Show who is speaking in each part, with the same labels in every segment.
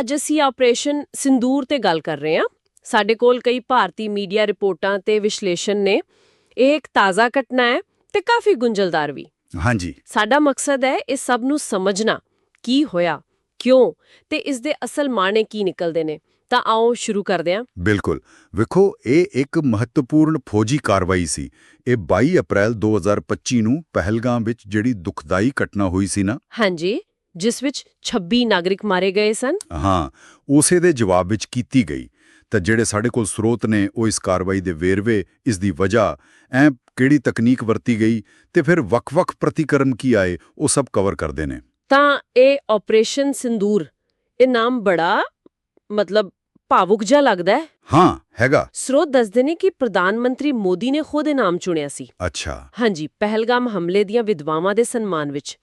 Speaker 1: ਅੱਜ ਅਸੀਂ ਆਪਰੇਸ਼ਨ ਸਿੰਦੂਰ ਤੇ ਗੱਲ ਕਰ ਰਹੇ ਹਾਂ। ਸਾਡੇ ਕੋਲ ਕਈ ਭਾਰਤੀ ਮੀਡੀਆ ਰਿਪੋਰਟਾਂ ਤੇ ਵਿਸ਼ਲੇਸ਼ਣ ਨੇ। ਇਹ ਇੱਕ ਤਾਜ਼ਾ ਘਟਨਾ ਹੈ ਤੇ ਕਾਫੀ ਗੁੰਝਲਦਾਰ ਵੀ।
Speaker 2: ਹਾਂਜੀ।
Speaker 1: ਸਾਡਾ ਮਕਸਦ ਹੈ ਇਸ ਸਭ ਨੂੰ ਸਮਝਣਾ। ਕੀ ਹੋਇਆ? ਕਿਉਂ? ਤੇ ਇਸ ਦੇ ਅਸਲ ਮਾਣੇ ਕੀ ਨਿਕਲਦੇ ਨੇ? ਤਾਂ ਆਓ ਸ਼ੁਰੂ ਕਰਦੇ ਹਾਂ।
Speaker 2: ਬਿਲਕੁਲ। ਵੇਖੋ ਇਹ ਇੱਕ ਮਹੱਤਵਪੂਰਨ ਫੌਜੀ ਕਾਰਵਾਈ ਸੀ। ਇਹ 22 ਅਪ੍ਰੈਲ 2025 ਨੂੰ ਪਹਿਲਗਾਮ ਵਿੱਚ ਜਿਹੜੀ ਦੁਖਦਾਈ ਘਟਨਾ ਹੋਈ ਸੀ ਨਾ।
Speaker 1: ਹਾਂਜੀ। ਜਿਸ ਵਿੱਚ 26 ਨਾਗਰਿਕ ਮਾਰੇ ਗਏ ਸਨ।
Speaker 2: ਹਾਂ ਉਸੇ ਦੇ ਜਵਾਬ ਵਿੱਚ ਕੀਤੀ ਗਈ। ਤਾਂ ਜਿਹੜੇ ਸਾਡੇ ਕੋਲ ਸਰੋਤ ਨੇ ਉਹ ਇਸ ਕਾਰਵਾਈ ਦੇ ਵੇਰਵੇ ਇਸ ਦੀ ਵਜ੍ਹਾ ਐ ਕਿਹੜੀ ਤਕਨੀਕ ਵਰਤੀ ਗਈ ਤੇ ਫਿਰ ਵੱਖ-ਵੱਖ ਪ੍ਰਤੀਕਰਮ ਕੀ ਆਏ ਉਹ ਸਭ ਕਵਰ ਕਰਦੇ ਨੇ।
Speaker 1: ਤਾਂ ਇਹ ਆਪਰੇਸ਼ਨ ਸਿੰਦੂਰ ਇਹ ਨਾਮ ਬੜਾ ਮਤਲਬ ਭਾਵੁਕ ਜਿਹਾ ਲੱਗਦਾ ਹੈ।
Speaker 2: ਹਾਂ ਹੈਗਾ।
Speaker 1: ਸਰੋਤ ਦੱਸਦੇ ਨੇ ਕਿ ਪ੍ਰਧਾਨ ਮੰਤਰੀ ਮੋਦੀ ਨੇ ਖੁਦ ਇਹ ਨਾਮ ਚੁਣਿਆ ਸੀ।
Speaker 2: ਅੱਛਾ।
Speaker 1: ਹਾਂਜੀ ਪਹਿਲਗਾਮ ਹਮਲੇ ਦੀਆਂ ਵਿਧਵਾਵਾਂ ਦੇ ਸਨਮਾਨ ਵਿੱਚ।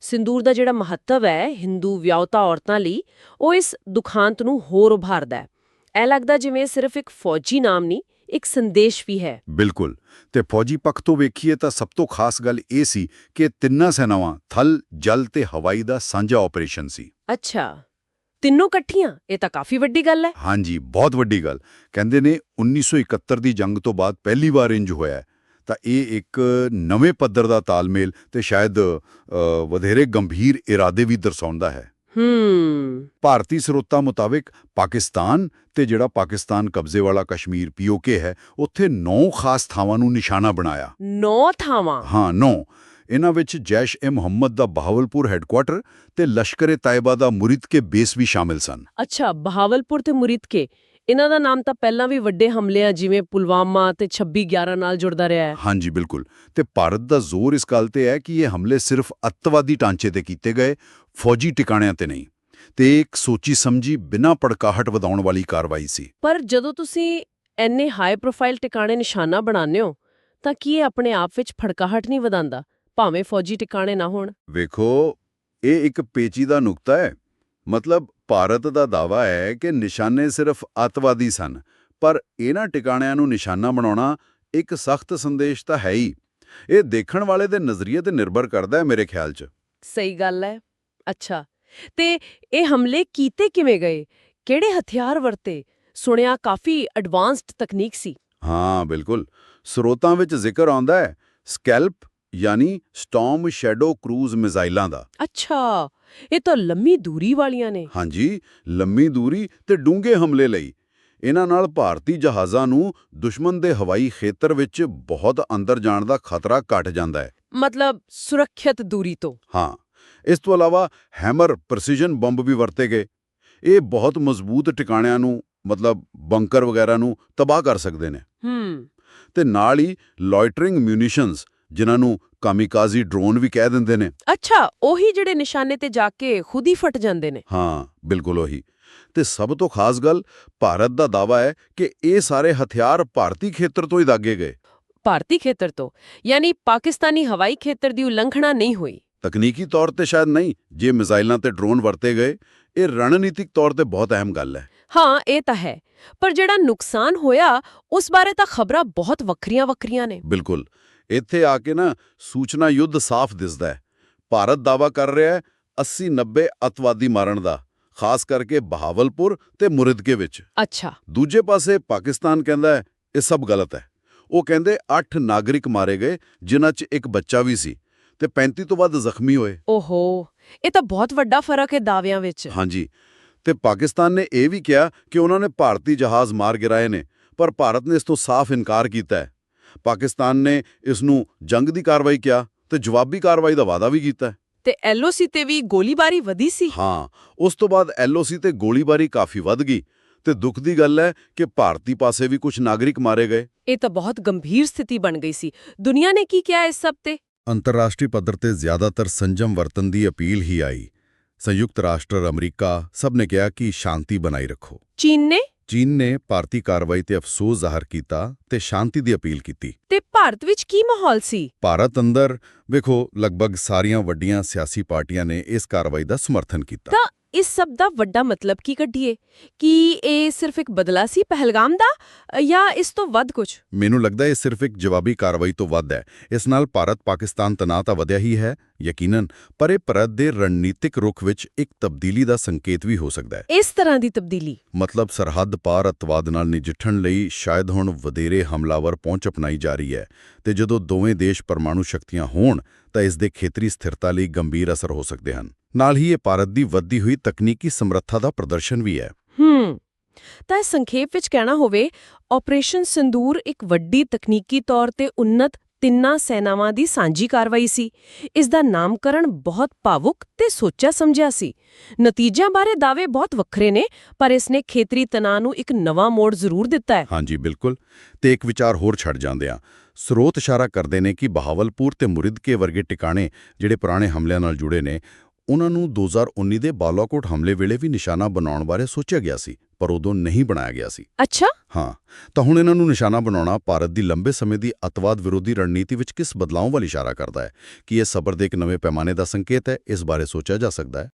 Speaker 1: ਸਿੰਦੂਰ ਦਾ ਜਿਹੜਾ ਮਹੱਤਵ ਹੈ ਹਿੰਦੂ ਵਿਆਹੁਤਾ ਔਰਤਾਂ ਲਈ ਉਹ ਇਸ ਦੁਖਾਂਤ ਨੂੰ ਹੋਰ ਉਭਾਰਦਾ ਹੈ। ਇਹ ਲੱਗਦਾ ਜਿਵੇਂ ਸਿਰਫ ਇੱਕ ਫੌਜੀ ਨਾਮ ਨਹੀਂ ਇੱਕ ਸੰਦੇਸ਼ ਵੀ ਹੈ।
Speaker 2: ਬਿਲਕੁਲ। ਤੇ ਫੌਜੀ ਪੱਖ ਤੋਂ ਵੇਖੀਏ ਤਾਂ ਸਭ ਤੋਂ ਖਾਸ ਗੱਲ ਇਹ ਸੀ ਕਿ ਤਿੰਨਾਂ ਸੈਨਾਵਾਂ ਥਲ ਜਲ ਤੇ ਹਵਾਈ ਦਾ ਸਾਂਝਾ ਆਪਰੇਸ਼ਨ ਸੀ।
Speaker 1: ਅੱਛਾ। ਤਿੰਨੋਂ ਇਕੱਠੀਆਂ? ਇਹ ਤਾਂ ਕਾਫੀ ਵੱਡੀ ਗੱਲ ਹੈ।
Speaker 2: ਹਾਂਜੀ ਬਹੁਤ ਵੱਡੀ ਗੱਲ। ਕਹਿੰਦੇ ਨੇ 1971 ਦੀ ਜੰਗ ਤੋਂ ਬਾਅਦ ਪਹਿਲੀ ਵਾਰ ਇੰਜ ਹੋਇਆ। ਤਾਂ ਇਹ ਇੱਕ ਨਵੇਂ ਪੱਧਰ ਦਾ ਤਾਲਮੇਲ ਤੇ ਸ਼ਾਇਦ ਵਧੇਰੇ ਗੰਭੀਰ ਇਰਾਦੇ ਵੀ ਦਰਸਾਉਂਦਾ ਹੈ।
Speaker 1: ਹੂੰ।
Speaker 2: ਭਾਰਤੀ ਸਰੋਤਾਂ ਮੁਤਾਬਕ ਪਾਕਿਸਤਾਨ ਤੇ ਜਿਹੜਾ ਪਾਕਿਸਤਾਨ ਕਬਜ਼ੇ ਵਾਲਾ ਕਸ਼ਮੀਰ ਪੀਓਕੇ ਹੈ ਉੱਥੇ ਨੌ ਖਾਸ ਥਾਵਾਂ ਨੂੰ ਨਿਸ਼ਾਨਾ ਬਣਾਇਆ।
Speaker 1: ਨੌ ਥਾਵਾਂ?
Speaker 2: ਹਾਂ ਨੌ। ਇਹਨਾਂ ਵਿੱਚ ਜੈਸ਼ ਏ ਮੁਹੰਮਦ ਦਾ ਬਹਾਵਲਪੁਰ ਹੈੱਡਕੁਆਟਰ ਤੇ ਲਸ਼ਕਰ ਏ ਤਾਇਬਾ ਦਾ ਮੁਰਿਦਕੇ ਬੇਸ ਵੀ ਸ਼ਾਮਿਲ ਸਨ।
Speaker 1: ਅੱਛਾ ਬਹਾਵਲਪੁਰ ਤੇ ਮੁਰੀਦਕੇ ਇਹਨਾਂ ਦਾ ਨਾਮ ਤਾਂ ਪਹਿਲਾਂ ਵੀ ਵੱਡੇ ਹਮਲਿਆਂ ਜਿਵੇਂ ਪੁਲਵਾਮਾ ਤੇ 26 11 ਨਾਲ ਜੁੜਦਾ ਰਿਹਾ ਹੈ।
Speaker 2: ਹਾਂਜੀ ਬਿਲਕੁਲ। ਤੇ ਭਾਰਤ ਦਾ ਜ਼ੋਰ ਇਸ ਗੱਲ ਤੇ ਹੈ ਕਿ ਇਹ ਹਮਲੇ ਸਿਰਫ ਅੱਤਵਾਦੀ ਢਾਂਚੇ ਤੇ ਕੀਤੇ ਗਏ ਫੌਜੀ ਟਿਕਾਣਿਆਂ ਤੇ ਨਹੀਂ। ਤੇ ਇੱਕ ਸੋਚੀ ਸਮਝੀ ਬਿਨਾਂ ਪੜਕਾਹਟ ਵਧਾਉਣ ਵਾਲੀ ਕਾਰਵਾਈ ਸੀ।
Speaker 1: ਪਰ ਜਦੋਂ ਤੁਸੀਂ ਐਨੇ ਹਾਈ ਪ੍ਰੋਫਾਈਲ ਟਿਕਾਣੇ ਨਿਸ਼ਾਨਾ ਬਣਾਉਂਦੇ ਹੋ ਤਾਂ ਕੀ ਇਹ ਆਪਣੇ ਆਪ ਵਿੱਚ ਫੜਕਾਹਟ ਨਹੀਂ ਵਧਾਉਂਦਾ ਭਾਵੇਂ ਫੌਜੀ ਟਿਕਾਣੇ ਨਾ ਹੋਣ?
Speaker 2: ਵੇਖੋ ਇਹ ਇੱਕ ਪੇਚੀਦਾ ਨੁਕਤਾ ਹੈ। ਮਤਲਬ ਭਾਰਤ ਦਾ ਦਾਵਾ ਹੈ ਕਿ ਨਿਸ਼ਾਨੇ ਸਿਰਫ ਅੱਤਵਾਦੀ ਸਨ ਪਰ ਇਹਨਾਂ ਟਿਕਾਣਿਆਂ ਨੂੰ ਨਿਸ਼ਾਨਾ ਬਣਾਉਣਾ ਇੱਕ ਸਖਤ ਸੰਦੇਸ਼ ਤਾਂ ਹੈ ਹੀ। ਇਹ ਦੇਖਣ ਵਾਲੇ ਦੇ ਨਜ਼ਰੀਏ ਤੇ ਨਿਰਭਰ ਕਰਦਾ ਹੈ ਮੇਰੇ ਖਿਆਲ 'ਚ।
Speaker 1: ਸਹੀ ਗੱਲ ਹੈ। ਅੱਛਾ। ਤੇ ਇਹ ਹਮਲੇ ਕੀਤੇ ਕਿਵੇਂ ਗਏ? ਕਿਹੜੇ ਹਥਿਆਰ ਵਰਤੇ? ਸੁਣਿਆ ਕਾਫੀ ਐਡਵਾਂਸਡ ਤਕਨੀਕ ਸੀ।
Speaker 2: ਹਾਂ ਬਿਲਕੁਲ। ਸਰੋਤਾਂ ਵਿੱਚ ਜ਼ਿਕਰ ਆਉਂਦਾ ਹੈ। ਸਕੈਲਪ ਯਾਨੀ ਸਟਾਰਮ ਸ਼ੈਡੋ ਕਰੂਜ਼ ਮਿਜ਼ਾਈਲਾਂ ਦਾ।
Speaker 1: ਅੱਛਾ ਇਹ ਤਾਂ ਲੰਮੀ ਦੂਰੀ ਵਾਲੀਆਂ ਨੇ।
Speaker 2: ਹਾਂਜੀ ਲੰਮੀ ਦੂਰੀ ਤੇ ਡੂੰਘੇ ਹਮਲੇ ਲਈ। ਇਹਨਾਂ ਨਾਲ ਭਾਰਤੀ ਜਹਾਜ਼ਾਂ ਨੂੰ ਦੁਸ਼ਮਣ ਦੇ ਹਵਾਈ ਖੇਤਰ ਵਿੱਚ ਬਹੁਤ ਅੰਦਰ ਜਾਣ ਦਾ ਖਤਰਾ ਘਟ ਜਾਂਦਾ ਹੈ।
Speaker 1: ਮਤਲਬ ਸੁਰੱਖਿਅਤ ਦੂਰੀ ਤੋਂ।
Speaker 2: ਹਾਂ ਇਸ ਤੋਂ ਇਲਾਵਾ ਹੈਮਰ ਪ੍ਰੈਸੀਜਨ ਬੰਬ ਵੀ ਵਰਤੇ ਗਏ। ਇਹ ਬਹੁਤ ਮਜ਼ਬੂਤ ਟਿਕਾਣਿਆਂ ਨੂੰ ਮਤਲਬ ਬੰਕਰ ਵਗੈਰਾ ਨੂੰ ਤਬਾਹ ਕਰ ਸਕਦੇ ਨੇ।
Speaker 1: ਹੂੰ।
Speaker 2: ਤੇ ਨਾਲ ਹੀ ਲੋਇਟਰਿੰਗ ਮਿਊਨੀਸ਼ਨਸ ਜਿਨ੍ਹਾਂ ਨੂੰ ਕਾਮਿਕਾਜ਼ੀ ਡਰੋਨ ਵੀ ਕਹਿ ਦਿੰਦੇ ਨੇ।
Speaker 1: ਅੱਛਾ ਉਹੀ ਜਿਹੜੇ ਨਿਸ਼ਾਨੇ ਤੇ ਜਾ ਕੇ ਖੁਦ ਹੀ ਫਟ ਜਾਂਦੇ ਨੇ।
Speaker 2: ਹਾਂ ਬਿਲਕੁਲ ਉਹੀ। ਤੇ ਸਭ ਤੋਂ ਖਾਸ ਗੱਲ ਭਾਰਤ ਦਾ ਦਾਵਾ ਹੈ ਕਿ ਇਹ ਸਾਰੇ ਹਥਿਆਰ ਭਾਰਤੀ ਖੇਤਰ ਤੋਂ ਹੀ ਦਾਗੇ ਗਏ।
Speaker 1: ਭਾਰਤੀ ਖੇਤਰ ਤੋਂ ਯਾਨੀ ਪਾਕਿਸਤਾਨੀ ਹਵਾਈ ਖੇਤਰ ਦੀ ਉਲੰਘਣਾ ਨਹੀਂ ਹੋਈ।
Speaker 2: ਤਕਨੀਕੀ ਤੌਰ ਤੇ ਸ਼ਾਇਦ ਨਹੀਂ ਜੇ ਮਿਜ਼ਾਈਲਾਂ ਤੇ ਡਰੋਨ ਵਰਤੇ ਗਏ ਇਹ ਰਣਨੀਤਿਕ ਤੌਰ ਤੇ ਬਹੁਤ ਅਹਿਮ ਗੱਲ ਹੈ।
Speaker 1: ਹਾਂ ਇਹ ਤਾਂ ਹੈ। ਪਰ ਜਿਹੜਾ ਨੁਕਸਾਨ ਹੋਇਆ ਉਸ ਬਾਰੇ ਤਾਂ ਖਬਰਾਂ ਬਹੁਤ ਵੱਖਰੀਆਂ-ਵੱਖਰੀਆਂ ਨੇ।
Speaker 2: ਬਿਲਕੁਲ। ਇੱਥੇ ਆ ਕੇ ਨਾ ਸੂਚਨਾ ਯੁੱਧ ਸਾਫ਼ ਦਿਸਦਾ ਹੈ। ਭਾਰਤ ਦਾਵਾ ਕਰ ਰਿਹਾ ਹੈ 80 90 ਅਤਵਾਦੀ ਮਾਰਨ ਦਾ ਖਾਸ ਕਰਕੇ ਬਹਾਵਲਪੁਰ ਤੇ ਮੁਰਿਦਕੇ ਵਿੱਚ।
Speaker 1: ਅੱਛਾ।
Speaker 2: ਦੂਜੇ ਪਾਸੇ ਪਾਕਿਸਤਾਨ ਕਹਿੰਦਾ ਹੈ ਇਹ ਸਭ ਗਲਤ ਹੈ। ਉਹ ਕਹਿੰਦੇ 8 ਨਾਗਰਿਕ ਮਾਰੇ ਗਏ ਜਿਨ੍ਹਾਂ 'ਚ ਇੱਕ ਬੱਚਾ ਵੀ ਸੀ ਤੇ 35 ਤੋਂ ਵੱਧ ਜ਼ਖਮੀ ਹੋਏ।
Speaker 1: ਓਹੋ ਇਹ ਤਾਂ ਬਹੁਤ ਵੱਡਾ ਫ਼ਰਕ ਹੈ ਦਾਅਵਿਆਂ ਵਿੱਚ।
Speaker 2: ਹਾਂਜੀ। ਤੇ ਪਾਕਿਸਤਾਨ ਨੇ ਇਹ ਵੀ ਕਿਹਾ ਕਿ ਉਹਨਾਂ ਨੇ ਭਾਰਤੀ ਜਹਾਜ਼ ਮਾਰ ਗਿਰਾਏ ਨੇ ਪਰ ਭਾਰਤ ਨੇ ਇਸ ਤੋਂ ਸਾਫ਼ ਇਨਕਾਰ ਕੀਤਾ ਹੈ। ਪਾਕਿਸਤਾਨ ਨੇ ਇਸ ਨੂੰ ਜੰਗ ਦੀ ਕਾਰਵਾਈ ਕਿਹਾ ਤੇ ਜਵਾਬੀ ਕਾਰਵਾਈ ਦਾ ਵਾਅਦਾ ਵੀ ਕੀਤਾ।
Speaker 1: ਤੇ ਐਲਓਸੀ ਤੇ ਵੀ ਗੋਲੀਬਾਰੀ ਵਧੀ ਸੀ?
Speaker 2: ਹਾਂ ਉਸ ਤੋਂ ਬਾਅਦ ਐਲਓਸੀ ਤੇ ਗੋਲੀਬਾਰੀ ਕਾਫੀ ਵੱਧ ਗਈ ਤੇ ਦੁੱਖ ਦੀ ਗੱਲ ਹੈ ਕਿ ਭਾਰਤੀ ਪਾਸੇ ਵੀ ਕੁਝ ਨਾਗਰਿਕ ਮਾਰੇ ਗਏ।
Speaker 1: ਇਹ ਤਾਂ ਬਹੁਤ ਗੰਭੀਰ ਸਥਿਤੀ ਬਣ ਗਈ ਸੀ। ਦੁਨੀਆ ਨੇ ਕੀ ਕਿਹਾ ਇਸ ਸਭ ਤੇ?
Speaker 2: ਅੰਤਰਰਾਸ਼ਟਰੀ ਪੱਧਰ ਤੇ ਜ਼ਿਆਦਾਤਰ ਸੰਜਮ ਵਰਤਨ ਦੀ ਅਪੀਲ ਹੀ ਆਈ। ਸੰਯੁਕਤ ਰਾਸ਼ਟਰ ਅਮਰੀਕਾ ਸਭ ਨੇ ਕਿਹਾ ਕਿ ਸ਼ਾਂਤੀ ਬਣਾਈ ਰੱਖੋ।
Speaker 1: ਚੀਨ ਨੇ
Speaker 2: ਚੀਨ ਨੇ ਭਾਰਤੀ ਕਾਰਵਾਈ ਤੇ ਅਫਸੋਸ ਜ਼ਾਹਰ ਕੀਤਾ ਤੇ ਸ਼ਾਂਤੀ ਦੀ ਅਪੀਲ ਕੀਤੀ।
Speaker 1: ਤੇ ਭਾਰਤ ਵਿੱਚ ਕੀ ਮਾਹੌਲ ਸੀ?
Speaker 2: ਭਾਰਤ ਅੰਦਰ ਵੇਖੋ ਲਗਭਗ ਸਾਰੀਆਂ ਵੱਡੀਆਂ ਸਿਆਸੀ ਪਾਰਟੀਆਂ ਨੇ ਇਸ ਕਾਰਵਾਈ ਦਾ ਸਮਰਥਨ ਕੀਤਾ।
Speaker 1: ਤਾਂ ਇਸ ਸਭ ਦਾ ਵੱਡਾ ਮਤਲਬ ਕੀ ਕੱਢੀਏ? ਕਿ ਇਹ ਸਿਰਫ ਇੱਕ ਬਦਲਾ ਸੀ ਪਹਿਲਗਾਮ ਦਾ ਜਾਂ ਇਸ ਤੋਂ ਵੱਧ ਕੁਝ
Speaker 2: ਮੈਨੂੰ ਲੱਗਦਾ ਇਹ ਸਿਰਫ ਇੱਕ ਜਵਾਬੀ ਕਾਰਵਾਈ ਤੋਂ ਵੱਧ ਹੈ। ਇਸ ਨਾਲ ਭਾਰਤ-ਪਾਕਿਸਤਾਨ ਤਣਾਅ ਤਾਂ ਵਧਿਆ ਹੀ ਹੈ ਯਕੀਨਨ ਪਰ ਇਹ ਭਾਰਤ ਦੇ ਰਣਨੀਤਿਕ ਰੁਖ ਵਿੱਚ ਇੱਕ ਤਬਦੀਲੀ ਦਾ ਸੰਕੇਤ ਵੀ ਹੋ ਸਕਦਾ ਹੈ।
Speaker 1: ਇਸ ਤਰ੍ਹਾਂ ਦੀ ਤਬਦੀਲੀ?
Speaker 2: ਮਤਲਬ ਸਰਹੱਦ ਪਾਰ ਅੱਤਵਾਦ ਨਾਲ ਨਜਿੱਠਣ ਲਈ ਸ਼ਾਇਦ ਹੁਣ ਵਧੇਰੇ ਹਮਲਾਵਰ ਪਹੁੰਚ ਅਪਣਾਈ ਜਾ ਰਹੀ ਹੈ ਤੇ ਜਦੋਂ ਦੋਵੇਂ ਦੇਸ਼ ਪਰਮਾਣੂ ਸ਼ਕਤੀਆਂ ਹੋਣ ਤਾਂ ਇਸ ਦੇ ਖੇਤਰੀ ਸਥਿਰਤਾ ਲਈ ਗੰਭੀਰ ਅਸਰ ਹੋ ਸਕਦੇ ਹਨ। ਨਾਲ ਹੀ ਇਹ ਭਾਰਤ ਦੀ ਵੱਧਦੀ ਹੋਈ ਤਕਨੀਕੀ ਸਮਰੱਥਾ ਦਾ ਪ੍ਰਦਰਸ਼ਨ ਵੀ ਹੈ।
Speaker 1: ਹੂੰ ਤਾਂ ਸੰਖੇਪ ਵਿੱਚ ਕਹਿਣਾ ਹੋਵੇ ਆਪਰੇਸ਼ਨ ਸਿੰਦੂਰ ਇੱਕ ਵੱਡੀ ਤਕਨੀਕੀ ਤੌਰ ਤੇ ਉન્નਤ ਤਿੰਨਾਂ ਸੈਨਾਵਾਂ ਦੀ ਸਾਂਝੀ ਕਾਰਵਾਈ ਸੀ। ਇਸ ਦਾ ਨਾਮਕਰਣ ਬਹੁਤ ਭਾਵੁਕ ਤੇ ਸੋਚਿਆ ਸਮਝਿਆ ਸੀ। ਨਤੀਜਿਆਂ ਬਾਰੇ ਦਾਅਵੇ ਬਹੁਤ ਵੱਖਰੇ ਨੇ ਪਰ ਇਸ ਨੇ ਖੇਤਰੀ ਤਣਾਅ ਨੂੰ ਇੱਕ ਨਵਾਂ ਮੋੜ ਜ਼ਰੂਰ ਦਿੱਤਾ ਹੈ।
Speaker 2: ਹਾਂਜੀ ਬਿਲਕੁਲ। ਤੇ ਇੱਕ ਵਿਚਾਰ ਹੋਰ ਛੱਡ ਜਾਂਦੇ ਆ ਸਰੋਤ ਇਸ਼ਾਰਾ ਕਰਦੇ ਨੇ ਕਿ ਬਹਾਵਲਪੁਰ ਤੇ ਮੁਰਿਦਕੇ ਵਰਗੇ ਟਿਕਾਣੇ ਜਿਹੜੇ ਪੁਰਾਣੇ ਹਮਲਿਆਂ ਨਾਲ ਜੁੜੇ ਨੇ ਉਹਨਾਂ ਨੂੰ 2019 ਦੇ ਬਾਲਾਕੋਟ ਹਮਲੇ ਵੇਲੇ ਵੀ ਨਿਸ਼ਾਨਾ ਬਣਾਉਣ ਬਾਰੇ ਸੋਚਿਆ ਗਿਆ ਸੀ ਪਰ ਉਦੋਂ ਨਹੀਂ ਬਣਾਇਆ ਗਿਆ ਸੀ।
Speaker 1: ਅੱਛਾ।
Speaker 2: ਹਾਂ ਤਾਂ ਹੁਣ ਇਹਨਾਂ ਨੂੰ ਨਿਸ਼ਾਨਾ ਬਣਾਉਣਾ ਭਾਰਤ ਦੀ ਲੰਬੇ ਸਮੇਂ ਦੀ ਅਤਵਾਦ ਵਿਰੋਧੀ ਰਣਨੀਤੀ ਵਿੱਚ ਕਿਸ ਬਦਲਾਅ ਵੱਲ ਇਸ਼ਾਰਾ ਕਰਦਾ ਹੈ? ਕਿ ਇਹ ਸਬਰ ਦੇ ਇੱਕ ਨਵੇਂ ਪੈਮਾਨੇ ਦਾ ਸੰਕੇਤ ਹੈ? ਇਸ ਬਾਰੇ ਸੋਚਿਆ ਜਾ ਸਕਦਾ ਹੈ।